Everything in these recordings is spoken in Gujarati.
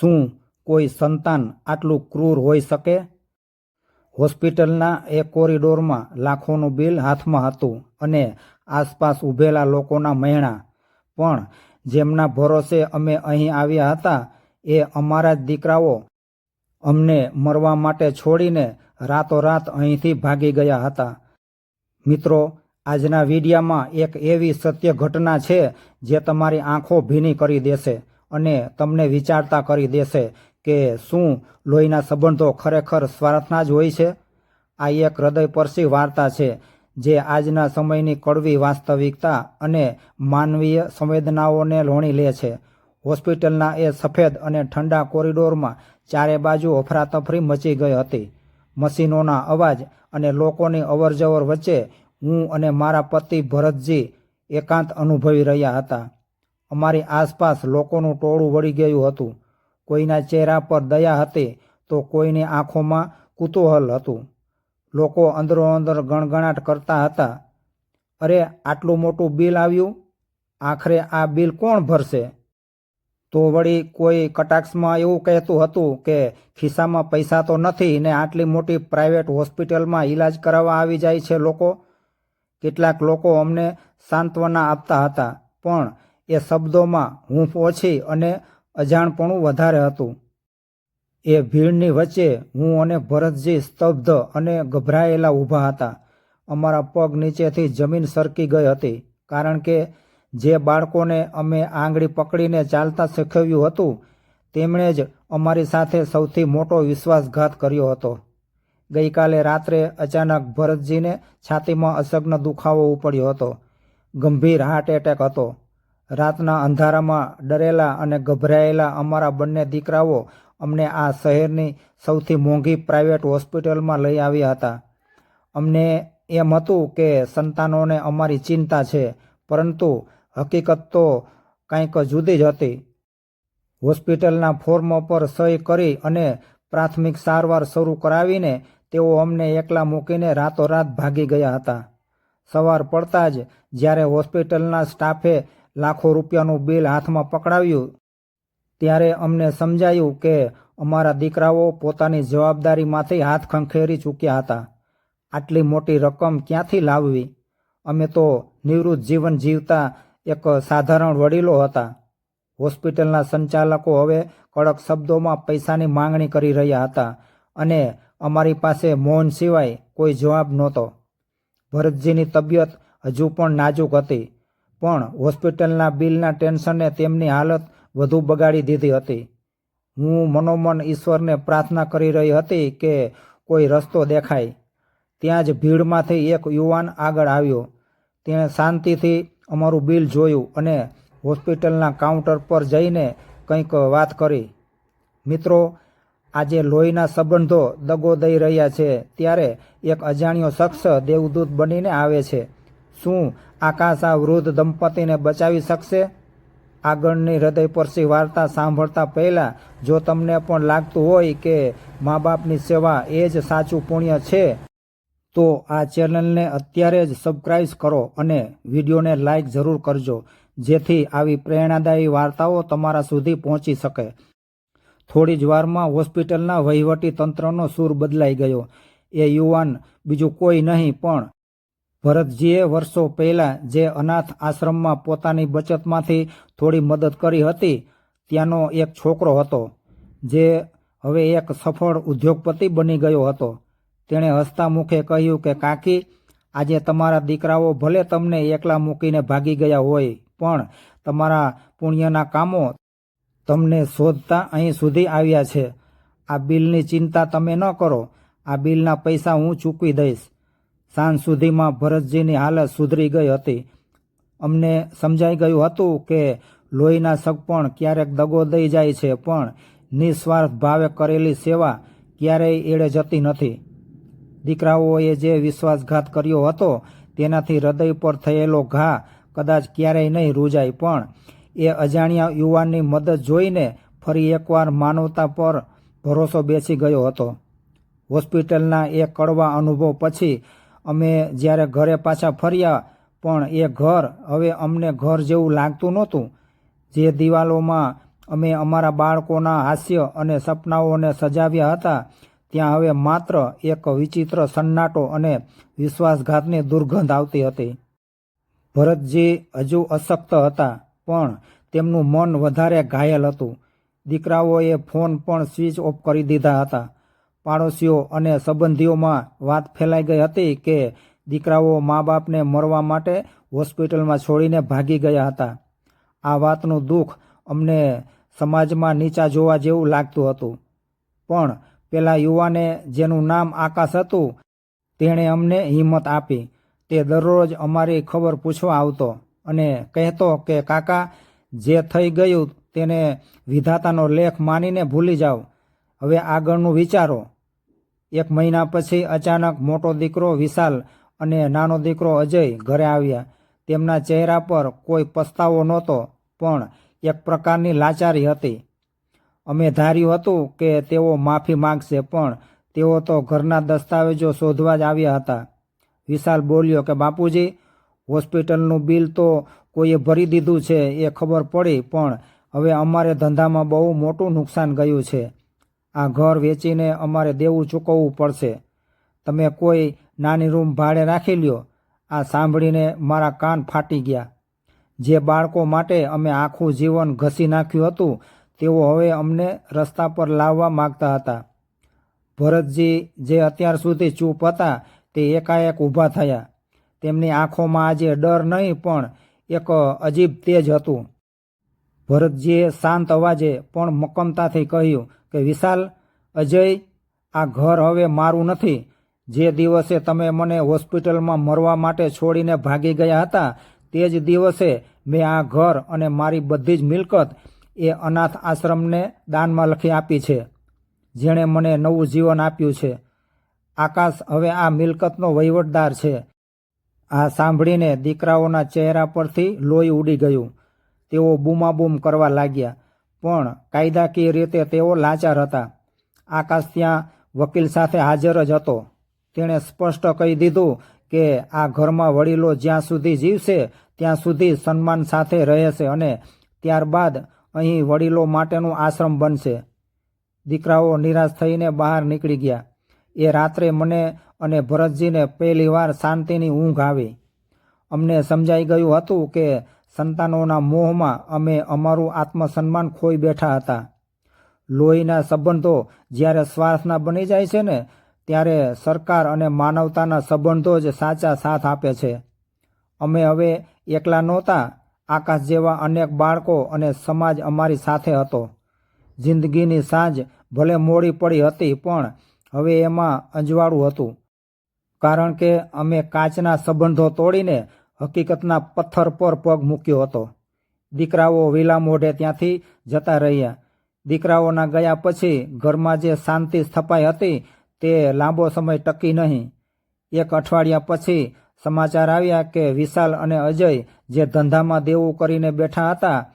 શું કોઈ સંતાન આટલું ક્રૂર હોઈ શકે? હોસ્પિટલના એ કોરિડોરમાં લાખોનું બિલ હાથમાં હતું અને આસપાસ ઊભેલા લોકોના મહેણા. પણ જેમના ભરોસે અમે અહીં આવ્યા હતા એ અમારા જ દીકરાઓ અમને મરવા માટે છોડીને રાતોરાત અહીંથી ભાગી ગયા હતા. મિત્રો, આજના વિડીયામાં એક એવી સત્ય ઘટના છે જે તમારી આંખો ભીની કરી દેશે. અને તમને વિચારતા કરી દેશે કે શું લોહીના સંબંધો ખરેખર સ્વાર્થના જ હોય છે? આ એક હૃદયપરસી વાર્તા છે, જે આજના સમયની કડવી વાસ્તવિકતા અને માનવીય સંવેદનાઓને લોણી લે છે. હોસ્પિટલના એ સફેદ અને ઠંડા કોરિડોરમાં ચારે બાજુ અફરાતફરી મચી ગઈ હતી. મશીનોના અવાજ અને લોકોની અવરજવર વચ્ચે હું અને મારા પતિ ભરતજી એકાંત અનુભવી રહ્યા હતા. અમારી આસપાસ લોકોનું ટોળું વળી ગયું હતું. કોઈના ચહેરા પર દયા હતી તો કોઈની આંખોમાં કુતૂહલ હતું. લોકો અંદરો અંદર ગણગણાટ કરતા હતા. અરે, આટલું મોટું બિલ આવ્યું? આખરે આ બિલ કોણ ભરશે? તો વળી કોઈ કટાક્ષમાં એવું કહેતું હતું કે ખિસ્સામાં પૈસા તો નથી ને આટલી મોટી પ્રાઇવેટ હોસ્પિટલમાં ઈલાજ કરાવવા આવી જાય છે લોકો? કેટલાક લોકો અમને સાંત્વના આપતા હતા, પણ એ શબ્દોમાં હૂંફ ઓછી અને અજાણપણું વધારે હતું. એ ભીડની વચ્ચે હું અને ભરતજી સ્તબ્ધ અને ગભરાયેલા ઊભા હતા. અમારા પગ નીચેથી જમીન સરકી ગઈ હતી, કારણ કે જે બાળકોને અમે આંગળી પકડીને ચાલતા શીખવ્યું હતું, તેમણે જ અમારી સાથે સૌથી મોટો વિશ્વાસઘાત કર્યો હતો. ગઈકાલે રાત્રે અચાનક ભરતજીને છાતીમાં અસગ્ન દુખાવો ઉપડ્યો હતો. ગંભીર હાર્ટ એટેક હતો. રાતના અંધારામાં ડરેલા અને ગભરાયેલા અમારા બંને દીકરાઓ અમને આ શહેરની સૌથી મોંઘી પ્રાઇવેટ હોસ્પિટલમાં લઈ આવ્યા હતા. અમને એમ હતું કે સંતાનોને અમારી ચિંતા છે, પરંતુ હકીકત તો કંઈક જુદી જ હતી. હોસ્પિટલના ફોર્મ પર સહી કરી અને પ્રાથમિક સારવાર શરૂ કરાવીને તેઓ અમને એકલા મૂકીને રાતોરાત ભાગી ગયા હતા. સવાર પડતા જ જ્યારે હોસ્પિટલના સ્ટાફે લાખો રૂપિયાનું બિલ હાથમાં પકડાવ્યું. ત્યારે અમને સમજાયું કે અમારા દીકરાઓ પોતાની જવાબદારીમાંથી હાથ ખંખેરી ચૂક્યા હતા. આટલી મોટી રકમ ક્યાંથી લાવવી? અમે તો નિવૃત્ત જીવન જીવતા એક સાધારણ વડીલો હતા. હોસ્પિટલના સંચાલકો હવે કડક શબ્દોમાં પૈસાની માંગણી કરી રહ્યા હતા અને અમારી પાસે મૌન સિવાય કોઈ જવાબ નહોતો. ભરતજીની તબિયત હજુ પણ નાજુક હતી. પણ હોસ્પિટલના બિલના ટેન્શને તેમની હાલત વધુ બગાડી દીધી હતી. હું મનોમન ઈશ્વરને પ્રાર્થના કરી રહી હતી કે કોઈ રસ્તો દેખાય. ત્યાં જ ભીડમાંથી એક યુવાન આગળ આવ્યો. તેણે શાંતિથી અમારું બિલ જોયું અને હોસ્પિટલના કાઉન્ટર પર જઈને કંઈક વાત કરી. મિત્રો, આજે લોહીના સંબંધો દગો દઈ રહ્યા છે. ત્યારે એક અજાણ્યો શખ્સ દેવદૂત બનીને આવે છે. શું આકાશ આ વૃદ્ધ દંપતીને બચાવી શકશે? આગળની હૃદયસ્પર્શી વાર્તા સાંભળતા પહેલાં જો તમને પણ લાગતું હોય કે મા બાપની સેવા એ જ સાચું પુણ્ય છે, તો આ ચેનલને અત્યારે જ સબસ્ક્રાઇબ કરો અને વિડીયોને લાઇક જરૂર કરજો, જેથી આવી પ્રેરણાદાયી વાર્તાઓ તમારા સુધી પહોંચી શકે. થોડી જ વારમાં હોસ્પિટલના વહીવટી તંત્રનો સૂર બદલાઈ ગયો. એ યુવાન બીજું કોઈ નહીં, પણ ભરતજીએ વર્ષો પહેલાં જે અનાથ આશ્રમમાં પોતાની બચતમાંથી થોડી મદદ કરી હતી, ત્યાંનો એક છોકરો હતો, જે હવે એક સફળ ઉદ્યોગપતિ બની ગયો હતો. તેણે હસતા મુખે કહ્યું કે, કાકી, આજે તમારા દીકરાઓ ભલે તમને એકલા મૂકીને ભાગી ગયા હોય, પણ તમારા પુણ્યના કામો તમને શોધતા અહીં સુધી આવ્યા છે. આ બિલની ચિંતા તમે ન કરો. આ બિલના પૈસા હું ચૂકવી દઈશ. સાંજ સુધીમાં ભરતજીની હાલત સુધરી ગઈ હતી. અમને સમજાઈ ગયું હતું કે લોહીના સગપણ ક્યારેક દગો દઈ જાય છે, પણ નિસ્વાર્થ ભાવે કરેલી સેવા ક્યારેય એળે જતી નથી. દીકરાઓએ જે વિશ્વાસઘાત કર્યો હતો, તેનાથી હૃદય પર થયેલો ઘા કદાચ ક્યારેય નહીં રૂજાય, પણ એ અજાણ્યા યુવાનની મદદ જોઈને ફરી એકવાર માનવતા પર ભરોસો બેસી ગયો હતો. હોસ્પિટલના એ કડવા અનુભવ પછી અમે જ્યારે ઘરે પાછા ફર્યા, પણ એ ઘર હવે અમને ઘર જેવું લાગતું નહોતું. જે દિવાલોમાં અમે અમારા બાળકોના હાસ્ય અને સપનાઓને સજાવ્યા હતા, ત્યાં હવે માત્ર એક વિચિત્ર સન્નાટો અને વિશ્વાસઘાતની દુર્ગંધ આવતી હતી. ભરતજી હજુ અશક્ત હતા, પણ તેમનું મન વધારે ઘાયલ હતું. દીકરાઓએ ફોન પણ સ્વિચ ઓફ કરી દીધા હતા. પાડોશીઓ અને સંબંધીઓમાં વાત ફેલાઈ ગઈ હતી કે દીકરાઓ મા બાપને મરવા માટે હોસ્પિટલમાં છોડીને ભાગી ગયા હતા. આ વાતનું દુઃખ અમને સમાજમાં નીચા જોવા જેવું લાગતું હતું. પણ પેલા યુવાને જેનું નામ આકાશ હતું, તેણે અમને હિંમત આપી. તે દરરોજ અમારી ખબર પૂછવા આવતો અને કહેતો કે, કાકા, જે થઈ ગયું તેને વિધાતાનો લેખ માનીને ભૂલી જાઓ. હવે આગળનું વિચારો. એક મહિના પછી અચાનક મોટો દીકરો વિશાલ અને નાનો દીકરો અજય ઘરે આવ્યા. તેમના ચહેરા પર કોઈ પસ્તાવો નહોતો, પણ એક પ્રકારની લાચારી હતી. અમે ધાર્યું હતું કે તેઓ માફી માંગશે, પણ તેઓ તો ઘરના દસ્તાવેજો શોધવા જ આવ્યા હતા. વિશાલ બોલ્યો કે, બાપુજી, હોસ્પિટલનું બિલ તો કોઈએ ભરી દીધું છે, એ ખબર પડી, પણ હવે અમારે ધંધામાં બહુ મોટું નુકસાન ગયું છે. આ ઘર વેચીને અમારે દેવું ચૂકવવું પડશે. તમે કોઈ નાની રૂમ ભાડે રાખી લ્યો. આ સાંભળીને મારા કાન ફાટી ગયા. જે બાળકો માટે અમે આખું જીવન ઘસી નાખ્યું હતું, તેઓ હવે અમને રસ્તા પર લાવવા માગતા હતા. ભરતજી જે અત્યાર સુધી ચૂપ હતા, તે એકાએક ઊભા થયા. તેમની આંખોમાં આજે ડર નહીં, પણ એક અજીબ તેજ હતું. ભરતજીએ શાંત અવાજે પણ મક્કમતાથી કહ્યું કે, વિશાલ, અજય, આ ઘર હવે મારું નથી. જે દિવસે તમે મને હોસ્પિટલમાં મરવા માટે છોડીને ભાગી ગયા હતા, તે જ દિવસે મેં આ ઘર અને મારી બધી જ મિલકત એ અનાથ આશ્રમને દાનમાં લખી આપી છે, જેણે મને નવું જીવન આપ્યું છે. આકાશ હવે આ મિલકતનો વહીવટદાર છે. આ સાંભળીને દીકરાઓના ચહેરા પરથી લોહી ઉડી ગયું. તેઓ બૂમાબૂમ કરવા લાગ્યા. પણ કાયદાકીય રીતે તેઓ લાચાર હતા. આકાશ ત્યાં વકીલ સાથે હાજર જ હતો. તેણે સ્પષ્ટ કહી દીધું કે આ ઘરમાં વડીલો જ્યાં સુધી જીવશે, ત્યાં સુધી સન્માન સાથે રહેશે અને ત્યારબાદ અહીં વડીલો માટેનું આશ્રમ બનશે. દીકરાઓ નિરાશ થઈને બહાર નીકળી ગયા. એ રાત્રે મને અને ભરતજીને પહેલીવાર શાંતિની ઊંઘ આવી. અમને સમજાઈ ગયું હતું કે સંતાનોના મોહમાં અમે અમારું આત્મસન્માન ખોઈ બેઠા હતા. લોહીના સંબંધો જ્યારે સ્વાર્થના બની જાય છે ને, ત્યારે સરકાર અને માનવતાના સંબંધો જ સાચા સાથ આપે છે. અમે હવે એકલા નહોતા, આકાશ જેવા અનેક બાળકો અને સમાજ અમારી સાથે હતો. જિંદગીની સાંજ ભલે મોડી પડી હતી, પણ હવે એમાં અંજવાળું હતું. કારણ કે અમે કાચના સંબંધો તોડીને હકીકતના પથ્થર પર પગ મૂક્યો હતો. દીકરાઓ વિલા મોઢે ત્યાંથી જતા રહ્યા. દીકરાઓના ગયા પછી ઘરમાં જે શાંતિ સ્થપાઈ હતી તે લાંબો સમય ટકી નહીં. એક અઠવાડિયા પછી સમાચાર આવ્યા કે વિશાલ અને અજય જે ધંધામાં દેવું કરીને બેઠા હતા,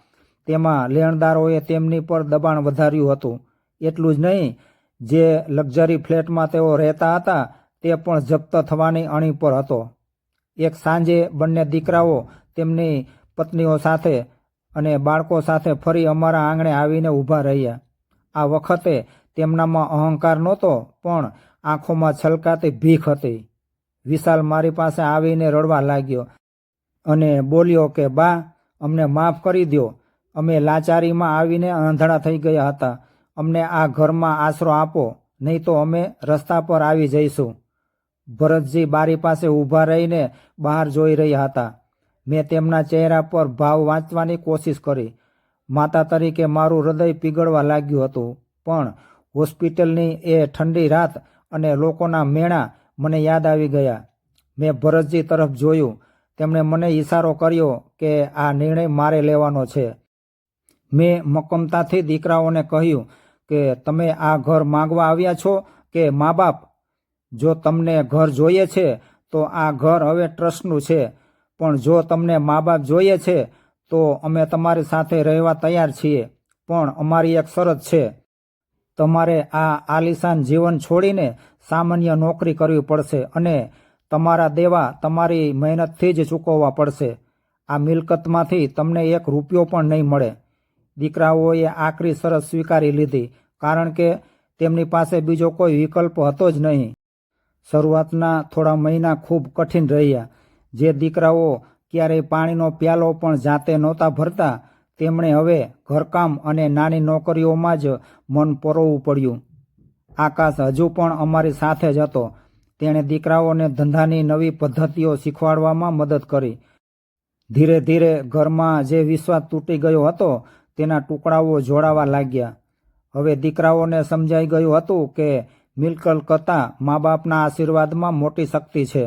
તેમાં લેણદારોએ તેમની પર દબાણ વધાર્યું હતું. એટલું જ નહીં, જે લક્ઝરી ફ્લેટમાં તેઓ રહેતા હતા તે પણ જપ્ત થવાની અણી પર હતો. એક સાંજે બંને દીકરાઓ તેમની પત્નીઓ સાથે અને બાળકો સાથે ફરી અમારા આંગણે આવીને ઊભા રહ્યા. આ વખતે તેમનામાં અહંકાર નહોતો, પણ આંખોમાં છલકાતી ભીખ હતી. વિશાલ મારી પાસે આવીને રડવા લાગ્યો અને બોલ્યો કે, બા, અમને માફ કરી દો અમે લાચારીમાં આવીને આંધળા થઈ ગયા હતા. અમને આ ઘરમાં આશરો આપો, નહીં તો અમે રસ્તા પર આવી જઈશું. ભરતજી બારી પાસે ઊભા રહીને બહાર જોઈ રહ્યા હતા. મેં તેમના ચહેરા પર ભાવ વાંચવાની કોશિશ કરી. માતા તરીકે મારું હૃદય પીગળવા લાગ્યું હતું, પણ હોસ્પિટલની એ ઠંડી રાત અને લોકોના મેણા મને યાદ આવી ગયા. મેં ભરતજી તરફ જોયું. તેમણે મને ઈશારો કર્યો કે આ નિર્ણય મારે લેવાનો છે. મેં મક્કમતાથી દીકરાઓને કહ્યું કે, તમે આ ઘર માંગવા આવ્યા છો કે મા બાપ જો તમને ઘર જોઈએ છે, તો આ ઘર હવે ટ્રસ્ટનું છે. પણ જો તમને મા બાપ જોઈએ છે, તો અમે તમારી સાથે રહેવા તૈયાર છીએ. પણ અમારી એક શરત છે. તમારે આ આલિશાન જીવન છોડીને સામાન્ય નોકરી કરવી પડશે અને તમારા દેવા તમારી મહેનતથી જ ચૂકવવા પડશે. આ મિલકતમાંથી તમને એક રૂપિયો પણ નહીં મળે. દીકરાઓએ આકરી શરત સ્વીકારી લીધી, કારણ કે તેમની પાસે બીજો કોઈ વિકલ્પ હતો જ નહીં. શરૂઆતના થોડા મહિના ખૂબ કઠિન રહ્યા. જે દીકરાઓ ક્યારેય પાણીનો પ્યાલો પણ જાતે નહોતા ભરતા, તેમણે હવે ઘરકામ અને નાની નોકરીઓમાં જ મન પરોવવું પડ્યું. આકાશ હજુ પણ અમારી સાથે જ હતો. તેણે દીકરાઓને ધંધાની નવી પદ્ધતિઓ શીખવાડવામાં મદદ કરી. ધીરે ધીરે ઘરમાં જે વિશ્વાસ તૂટી ગયો હતો, તેના ટુકડાઓ જોડાવા લાગ્યા. હવે દીકરાઓને સમજાઈ ગયું હતું કે મિલકલ કરતાં મા બાપના આશીર્વાદમાં મોટી શક્તિ છે.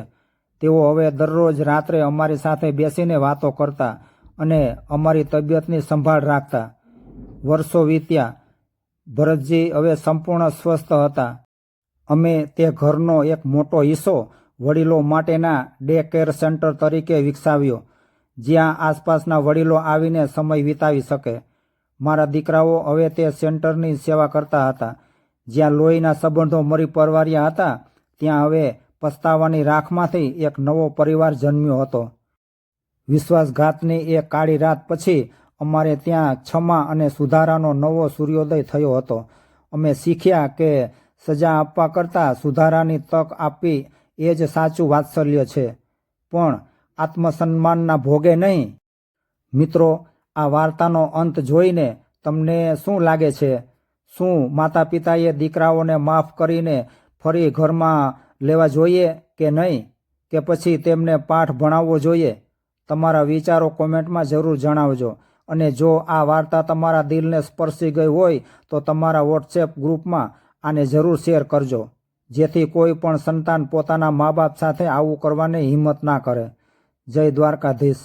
તેઓ હવે દરરોજ રાત્રે અમારી સાથે બેસીને વાતો કરતા અને અમારી તબિયતની સંભાળ રાખતા. વર્ષો વીત્યા. ભરતજી હવે સંપૂર્ણ સ્વસ્થ હતા. અમે તે ઘરનો એક મોટો હિસ્સો વડીલો માટેના ડે કેર સેન્ટર તરીકે વિકસાવ્યો, જ્યાં આસપાસના વડીલો આવીને સમય વિતાવી શકે. મારા દીકરાઓ હવે તે સેન્ટરની સેવા કરતા હતા. જ્યાં લોહીના સંબંધો મરી પરવાર્યા હતા, ત્યાં હવે પસ્તાવાની રાખમાંથી એક નવો પરિવાર જન્મ્યો હતો. વિશ્વાસઘાતની એ કાળી રાત પછી અમારે ત્યાં ક્ષમા અને સુધારાનો નવો સૂર્યોદય થયો હતો. અમે શીખ્યા કે સજા આપવા કરતાં સુધારાની તક આપવી એ જ સાચું વાત્સલ્ય છે. પણ આત્મસન્માનના ભોગે નહીં. મિત્રો, આ વાર્તાનો અંત જોઈને તમને શું લાગે છે? શું માતા પિતાએ દીકરાઓને માફ કરીને ફરી ઘરમાં લેવા જોઈએ કે નહીં? કે પછી તેમને પાઠ ભણાવવો જોઈએ? તમારા વિચારો કોમેન્ટમાં જરૂર જણાવજો. અને જો આ વાર્તા તમારા દિલને સ્પર્શી ગઈ હોય, તો તમારા વોટ્સએપ ગ્રુપમાં આને જરૂર શેર કરજો. જેથી કોઈ પણ સંતાન પોતાના મા બાપ સાથે આવું કરવાની હિંમત ના કરે. જય દ્વારકાધીશ.